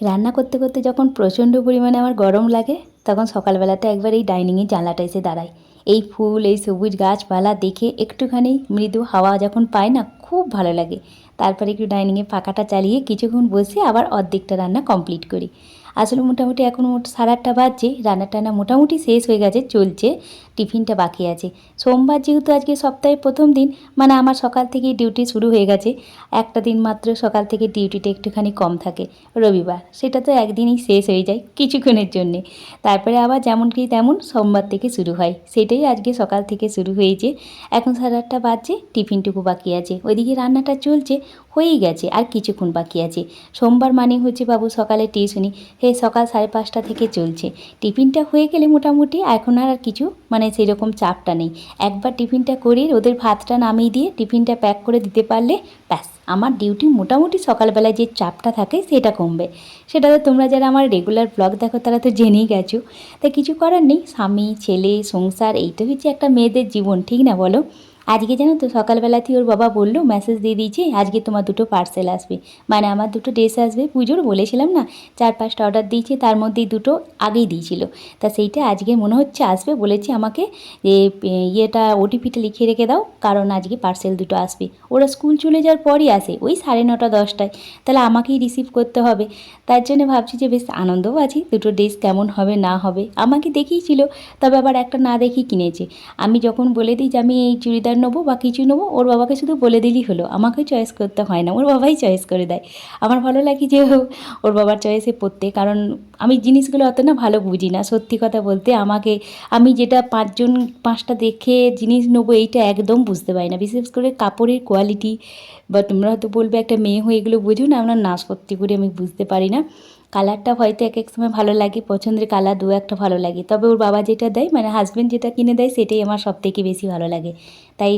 রান্না করতে করতে যখন প্রচণ্ড পরিমাণে আমার গরম লাগে, তখন সকালবেলাতে একবার এই ডাইনিংয়ের জানলাটা এসে দাঁড়ায়। এই ফুল, এই সবুজ গাছপালা দেখে একটুখানি মৃদু হাওয়া যখন পায় না খুব ভালো লাগে। তারপরে একটু ডাইনিংয়ে পাখাটা চালিয়ে কিছুক্ষণ বসে আবার অর্ধেকটা রান্না কমপ্লিট করি। আসলে মোটামুটি এখন সাড়ে আটটা বাজছে রান্না টান্না মোটামুটি শেষ হয়ে গেছে, চলছে, টিফিনটা বাকি আছে। সোমবার যেহেতু আজকে সপ্তাহের প্রথম দিন মানে আমার সকাল থেকেই ডিউটি শুরু হয়ে গেছে। একটা দিন মাত্র সকাল থেকে ডিউটিটা একটুখানি কম থাকে, রবিবার। সেটা তো একদিনই শেষ হয়ে যায় কিছুক্ষণের জন্যে। তারপরে আবার যেমন কি তেমন সোমবার থেকে শুরু হয়। সেটাই আজকে সকাল থেকে শুরু হয়েছে। এখন সাড়ে আটটা বাজছে, টিফিনটুকু বাকি আছে। ওইদিকে রান্নাটা চলছে, হয়েই গেছে, আর কিছুক্ষণ বাকি আছে। সোমবার মানে হচ্ছে বাবু সকালে টিউশনি। সেই সকাল সাড়ে পাঁচটা থেকে চলছে। টিফিনটা হয়ে গেলে মোটামুটি এখন আর কিছু মানে সেই রকম চাপটা নেই। একবার টিফিনটা করে ওদের ভাতটা নামিয়ে দিয়ে টিফিনটা প্যাক করে দিতে পারলে ব্যাস, আমার ডিউটি মোটামুটি সকালবেলায় যে চাপটা থাকে সেটা কমবে। সেটা তো তোমরা যারা আমার রেগুলার ব্লগ দেখো তারা তো জেনেই গেছো। তাই কিছু করার নেই, স্বামী, ছেলে, সংসার, এইটা হচ্ছে একটা মেয়েদের জীবন, ঠিক না বলো? আজকে জানো তো সকালবেলাতেই ওর বাবা বলল মেসেজ দিয়ে দিয়েছে, আজকে তোমার দুটো পার্সেল আসবে। মানে আমার দুটো ড্রেস আসবে, পুজোর বলেছিলাম না চার পাঁচটা অর্ডার দিয়েছে, তার মধ্যেই দুটো আগেই দিয়েছিল। তা সেইটা আজকে মনে হচ্ছে আসবে বলেছে আমাকে, যে ইয়েটা ওটিপিটা লিখিয়ে রেখে দাও, কারণ আজকে পার্সেল দুটো আসবে। ওরা স্কুল চলে যাওয়ার পরই আসে, ওই সাড়ে নটা, দশটায়। তাহলে আমাকেই রিসিভ করতে হবে। তার জন্য ভাবছি যে বেশ আনন্দও আছি, দুটো ড্রেস কেমন হবে, না হবে, আমাকে দেখিয়েছিল, তবে আবার একটা না দেখি কিনেছে। আমি যখন বলে দিই যে আমি এই চুড়িদার নেব বা কিছু নেব, ওর বাবাকে শুধু বলে দিলেই হলো। আমাকে চয়েস করতে হয় না, ওর বাবাই চয়েস করে দেয়। আমার ভালো লাগে যে ওর বাবার চয়েসে পড়তে, কারণ আমি জিনিসগুলো অত না ভালো বুঝি না। সত্যি কথা বলতে আমাকে, আমি যেটা পাঁচজন, পাঁচটা দেখে জিনিস নেব, এইটা একদম বুঝতে পারি না। বিশেষ করে কাপড়ের কোয়ালিটি বা তোমরা হয়তো বলবে একটা মেয়ে হয়ে এগুলো বুঝো না, আমরা না সত্যি করে আমি বুঝতে পারি না। কালারটা হয়তো এক এক সময় ভালো লাগে, পছন্দের কালার দু একটা ভালো লাগে। তবে ওর বাবা যেটা দেয় মানে হাজব্যান্ড যেটা কিনে দেয়, সেটাই আমার সব থেকে বেশি ভালো লাগে। তাই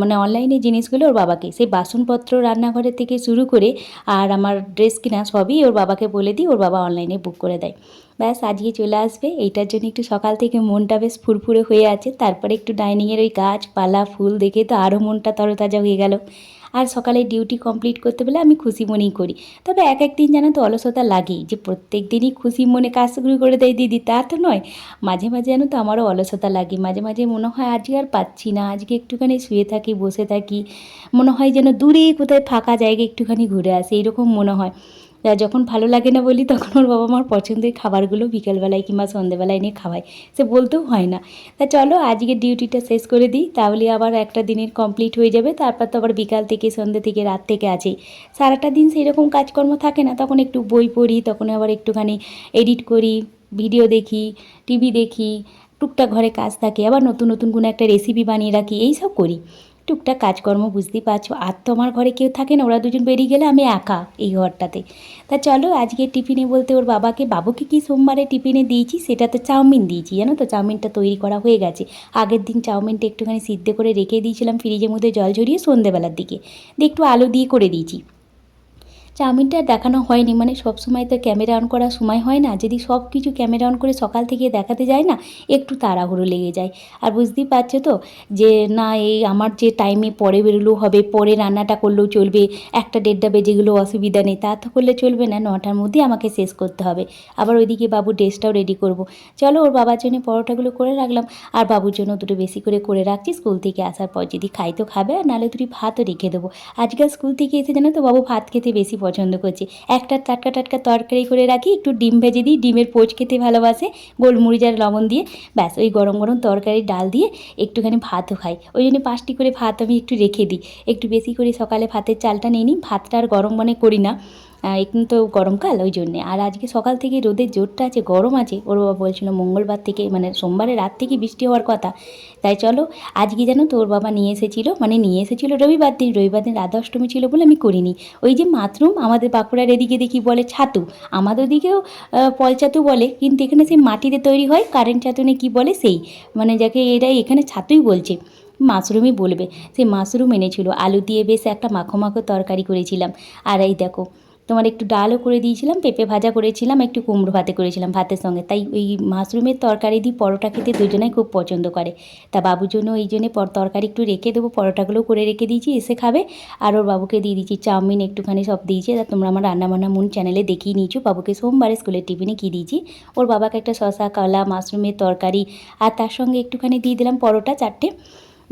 মানে অনলাইনে জিনিসগুলো ওর বাবাকে, সেই বাসনপত্র রান্নাঘরের থেকে শুরু করে আর আমার ড্রেস কিনা সবই ওর বাবাকে বলে দিই ওর বাবা অনলাইনে বুক করে দেয়। ব্যাস, আজকে চলে আসবে। এইটার জন্য একটু সকাল থেকে মনটা বেশ ফুরফুরে হয়ে আছে। তারপরে একটু ডাইনিংয়ের ওই গাছপালা, ফুল দেখে তো আরও মনটা তরতাজা হয়ে গেল। আর সকালে ডিউটি কমপ্লিট করতে পেলে আমি খুশি মনেই করি। তবে এক একদিন জানো তো অলসতা লাগেই যে প্রত্যেক দিনই খুশি মনে কাজ শুরু করে দেয় দিদি, তা তো নয়। মাঝে মাঝে জানো তো আমারও অলসতা লাগে। মাঝে মাঝে মনে হয় আজকে আর পাচ্ছি না, আজকে একটুখানি শুয়ে থাকি, বসে থাকি। মনে হয় যেন দূরে কোথায় ফাঁকা জায়গায় একটুখানি ঘুরে আসে এরকম মনে হয়। যখন ভালো লাগে না বলি, তখন ওর বাবা মার পছন্দের খাবারগুলো বিকেলবেলায় কিংবা সন্ধেবেলায় এনে খাওয়ায়। সে বলতেও হয় না। তা চলো আজকে ডিউটিটা শেষ করে দিই। তাহলে আবার একটা দিনের কমপ্লিট হয়ে যাবে। তারপর তো আবার বিকাল থেকে সন্ধ্যে থেকে, রাত থেকে আছেই। সারাটা দিন সেই রকম কাজকর্ম থাকে না। তখন একটু বই পড়ি, তখন আবার একটুখানি এডিট করি ভিডিও দেখি টিভি দেখি, টুকটাক ঘরে কাজ থাকে। আবার নতুন নতুন কোনো একটা রেসিপি বানিয়ে রাখি। এই সব করি। টুকটাক কাজকর্ম বুঝতেই পারছ। আর তো আমার ঘরে কেউ থাকে না, ওরা দুজন বেরিয়ে গেলে আমি একা এই ঘরটাতে। তা চলো, আজকে টিফিনে বলতে ওর বাবাকে, বাবুকে কি সোমবারে টিফিনে দিয়েছি? সেটা তো চাউমিন দিয়েছি, জানো তো? চাউমিনটা তৈরি করা হয়ে গেছে। আগের দিন চাউমিনটা একটুখানি সিদ্ধ করে রেখে দিয়েছিলাম, ফ্রিজের মধ্যে জল ঝরিয়ে সন্ধেবেলার দিকে। দিয়ে একটু আলো দিয়ে করে দিয়েছি। চাউমিনটা দেখানো হয়নি। মানে সব সময় তো ক্যামেরা অন করার সময় হয় না। যদি সব কিছু ক্যামেরা অন করে সকাল থেকে দেখাতে যায় না, একটু তাড়াহুড়ো লেগে যায়। আর বুঝতেই পারছ তো যে, না, এই আমার যে টাইমে পরে বেরোলেও হবে, পরে রান্নাটা করলেও চলবে, একটা দেড়টা বেজে গেলেও অসুবিধা নেই, তা তো করলে চলবে না, নটার মধ্যে আমাকে শেষ করতে হবে। আবার ওইদিকে বাবু ড্রেসটাও রেডি করব। চলো, ওর বাবার জন্য পরোটাগুলো করে রাখলাম। আর বাবুর জন্য দুটো বেশি করে করে রাখছি, স্কুল থেকে আসার পর। যদি খাই তো খাবে, আর নাহলে দুটি ভাতও রেখে দেবো। আজকাল স্কুল থেকে এসে জানো তো, বাবু ভাত খেতে বেশি পছন্দ করছি। একটা টাটকা টাটকা তরকারি করে রাখি, একটু ডিম ভেজে দিই, ডিমের পোচ খেতে ভালোবাসে, গোলমরিচ আর লবণ দিয়ে। ব্যাস, ওই গরম গরম তরকারি ডাল দিয়ে একটুখানি ভাতও খাই। ওই জন্য পাঁচটি করে ভাত আমি একটু রেখে দিই। একটু বেশি করে সকালে ভাতের চালটা নিয়ে নিই, ভাতটা আর গরম মনে করি না। এখন তো গরমকাল ওই জন্যে। আর আজকে সকাল থেকে রোদের জোরটা আছে গরম আছে। ওর বাবা বলছিল মঙ্গলবার থেকে মানে সোমবারে রাত থেকে বৃষ্টি হওয়ার কথা। তাই চলো আজকে জানো তো ওর বাবা নিয়ে এসেছিল মানে নিয়ে এসেছিল রবিবার দিন রবিবার দিন রাধা অষ্টমী ছিল বলে আমি করিনি। ওই যে মাথরুম আমাদের বাঁকুড়ার এদিকে দেখি বলে ছাতু। আমাদের ওদিকেও আহ, পলছাতু বলে কিন্তু এখানে সেই মাটিতে তৈরি হয় কারেন্ট ছাতুনে কি বলে সেই। মানে যাকে এরাই এখানে ছাতুই বলছে। মাশরুমই বলবে। সেই মাশরুম এনেছিল আলু দিয়ে বেশ একটা মাখো মাখো তরকারি করেছিলাম। আর এই দেখো তোমার একটু ডালও করে দিয়েছিলাম, পেঁপে ভাজা করেছিলাম, একটু কুমড়ো ভাতে করেছিলাম ভাতের সঙ্গে। তাই ওই মাশরুমের তরকারি দিয়ে পরোটা খেতে দুজনেই খুব পছন্দ করে। তা বাবুর জন্য এই জন্যে তরকারি একটু রেখে দেবো পরোটাগুলো করে রেখে দিয়েছি, এসে খাবে। আর ওর বাবুকে দিয়ে দিয়েছি, চাউমিন একটুখানি সব দিয়েছি। তা তোমরা আমার রান্নাবান্না মন চ্যানেলে দেখিয়ে নিয়েছো, বাবুকে সোমবারে স্কুলের টিফিনে কী দিয়েছি। ওর বাবাকে একটা শশা কলা, মাশরুমের তরকারি, আর তার সঙ্গে একটুখানি দিয়ে দিলাম পরোটা চারটে।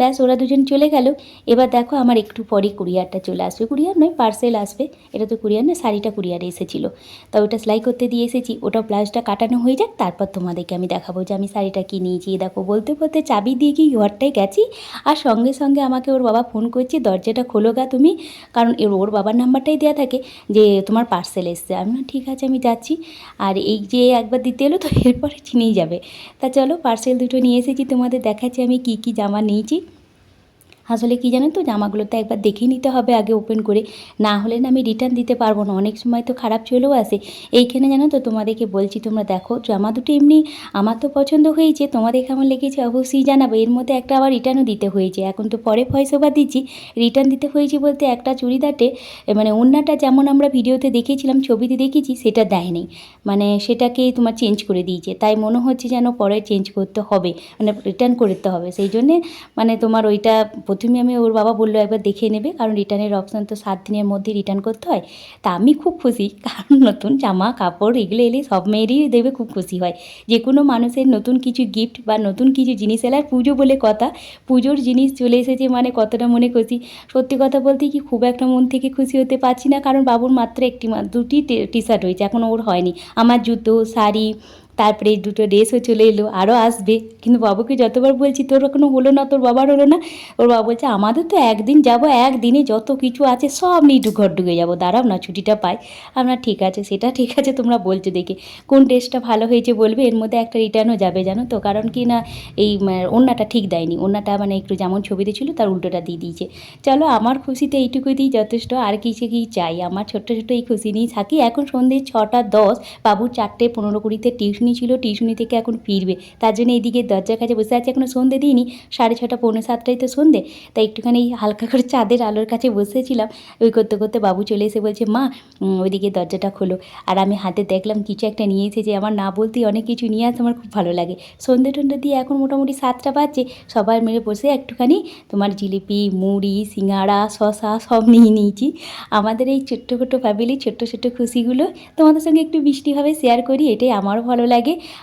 ব্যাস ওরা দুজন চলে গেল। এবার দেখো আমার একটু পরে কুরিয়ারটা চলে আসবে। কুরিয়ার নয় পার্সেল আসবে। এটা তো কুরিয়ার না শাড়িটা কুরিয়ারে এসেছিল। তা ওটা সেলাই করতে দিয়ে এসেছি। ওটা ব্লাউজটা কাটানো হয়ে যাক তারপর তোমাদেরকে আমি দেখাবো যে আমি শাড়িটা কি নিয়েছি। দেখো বলতে বলতে চাবি দিয়ে গিয়ে ঘরটায় গেছি আর সঙ্গে সঙ্গে আমাকে ওর বাবা ফোন করছে দরজাটা খোলো গা তুমি। কারণ এর ওর বাবার নাম্বারটাই দেওয়া থাকে যে তোমার পার্সেল এসছে। আমি বললাম, ঠিক আছে আমি যাচ্ছি। আর এই যে একবার দিতে এলো তো এরপরে চিনেই যাবে। তা চলো পার্সেল দুটো নিয়ে এসেছি তোমাদের দেখাচ্ছি আমি কি কি জামা নিয়েছি। আসলে কি জানো তো, জামাগুলো তো একবার দেখে নিতে হবে আগে ওপেন করে। না হলে না আমি রিটার্ন দিতে পারব না। অনেক সময় তো খারাপ চলেও আসে। এইখানে জানো তো তোমাদেরকে বলছি, তোমরা দেখো, জামা দুটো এমনি আমার তো পছন্দ হয়েছে। তোমাদের কেমন লেগেছে অবশ্যই জানাবে। এর মধ্যে একটা আবার রিটার্নও দিতে হয়েছে। এখন তো পরে ওভার দিচ্ছি। রিটার্ন দিতে হয়েছে বলতে একটা চুড়িদারটে মানে অন্যটা যেমন আমরা ভিডিওতে দেখেছিলাম, ছবিতে দেখেছি, সেটা দেয়নি। মানে সেটাকে তোমার চেঞ্জ করে দিয়েছে। তাই মনে হচ্ছে যেন পরে চেঞ্জ করতে হবে। মানে রিটার্ন করতে হবে। সেই জন্যে মানে তোমার ওইটা প্রথমে আমি ওর বাবা বলল একবার দেখে নেবে, কারণ রিটার্নের অপশান তো সাত দিনের মধ্যে রিটার্ন করতে হয়। তা আমি খুব খুশি, কারণ নতুন জামা, কাপড় এগুলো এলে সব মেয়েরই দেবে খুব খুশি হয়। যে কোনো মানুষের নতুন কিছু গিফট বা নতুন কিছু জিনিস এলে পুজো বলে কথা। পুজোর জিনিস চলে এসেছে মানে কতটা মনে খুশি। সত্যি কথা বলতে কি খুব একটা মন থেকে খুশি হতে পারছি না, কারণ বাবুর মাত্র একটি দুটি টি শার্ট হয়েছে এখন ওর হয়নি। আমার জুতো, শাড়ি তারপরে দুটো ড্রেসও চলে এলো আরও আসবে। কিন্তু বাবুকে যতবার বলছি, তোর কোনো হলো না, তোর বাবার হলো না? ওর বাবা বলছে, আমাদের তো একদিন যাব একদিনে যত কিছু আছে সব নিয়ে ঘর ঢুকে যাব। দাঁড়াও না, ছুটিটা পাই। আমরা ঠিক আছে, সেটা ঠিক আছে, তোমরা বলছো দেখে, কোন ড্রেসটা ভালো হয়েছে বলবে, এর মধ্যে একটা রিটার্নও যাবে, জানো তো? কারণ কি না, এই ওড়নাটা ঠিক দেয়নি। ওড়নাটা মানে একটু যেমন ছবিতে ছিল, তার উল্টোটা দিয়ে দিয়েছে। চলো, আমার খুশিতে এইটুকুতেই যথেষ্ট, আর কিছু কি চাই? আমার ছোট্ট ছোট্ট এই খুশি নিয়েই থাকি। এখন সন্ধ্যে ছটা দশ বাবুর চারটে পনেরো কুড়িতে টিউশনি ছিল টিউশনি থেকে এখন ফিরবে। তার জন্য এইদিকে দরজার কাছে বসে আছে এখনও সন্ধে দিইনি, সাড়ে ছটা, পৌনে সাতটায় তো সন্ধে। তাই একটুখানি হালকা করে চাঁদের আলোর কাছে বসেছিলাম। ওই করতে করতে বাবু চলে এসে বলছে, মা ওইদিকে দরজাটা খোলো। আর আমি হাতে দেখলাম কিছু একটা নিয়ে এসেছে আমার না বলতেই অনেক কিছু নিয়ে আসে, আমার খুব ভালো লাগে। সন্ধে টন্ধে দিয়ে এখন মোটামুটি সাতটা বাজছে, সবাই মিলে বসে একটুখানি তোমার জিলিপি, মুড়ি সিঙাড়া শশা সব নিয়ে নিয়েছি। আমাদের এই ছোট্ট ছোট্ট ফ্যামিলি ছোট্ট ছোট্ট খুশিগুলো তোমাদের সঙ্গে একটু বৃষ্টিভাবে শেয়ার করি, এটাই আমারও ভালো লাগে।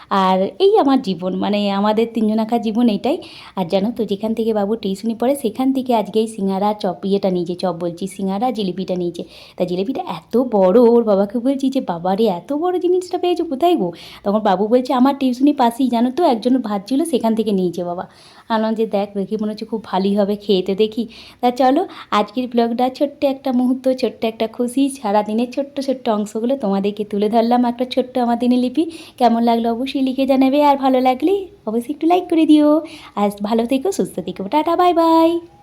আর এই আমার জীবন মানে আমাদের তিনজনাকার জীবন এটাই। আর জানো তো, যেখান থেকে বাবু টিউশনি পড়ে, সেখান থেকে আজকে এই সিঙ্গারা চপ ইয়েটা নিয়েছে, চপ বলছি, সিঙ্গারা জিলিপিটা নিয়েছে। তা জিলিপিটা এত বড়, ওর বাবাকে বলছি যে বাবারে এত বড় জিনিসটা পেয়েছ কোথায় গো? তখন বাবু বলছে, আমার টিউশনি পাশেই, জানো তো, একজন ভাজছিল, সেখান থেকে নিয়েছে বাবা। আনলাম যে, দেখ, দেখি, মনে হচ্ছে খুব ভালোই হবে খেতে দেখি। তা চলো, আজকের ব্লগটা ছোট্ট একটা মুহূর্ত, ছোট্ট একটা খুশি, সারাদিনের ছোট্ট ছোট্ট অংশগুলো তোমাদেরকে তুলে ধরলাম। একটা ছোট্ট আমার দিনে লিপি। কেমন লাগল অবশ্যই লিখে জানাবে আর ভালো লাগলে অবশ্যই একটু লাইক করে দিও। আর ভালো থেকো, সুস্থ থেকো, টাটা বাই বাই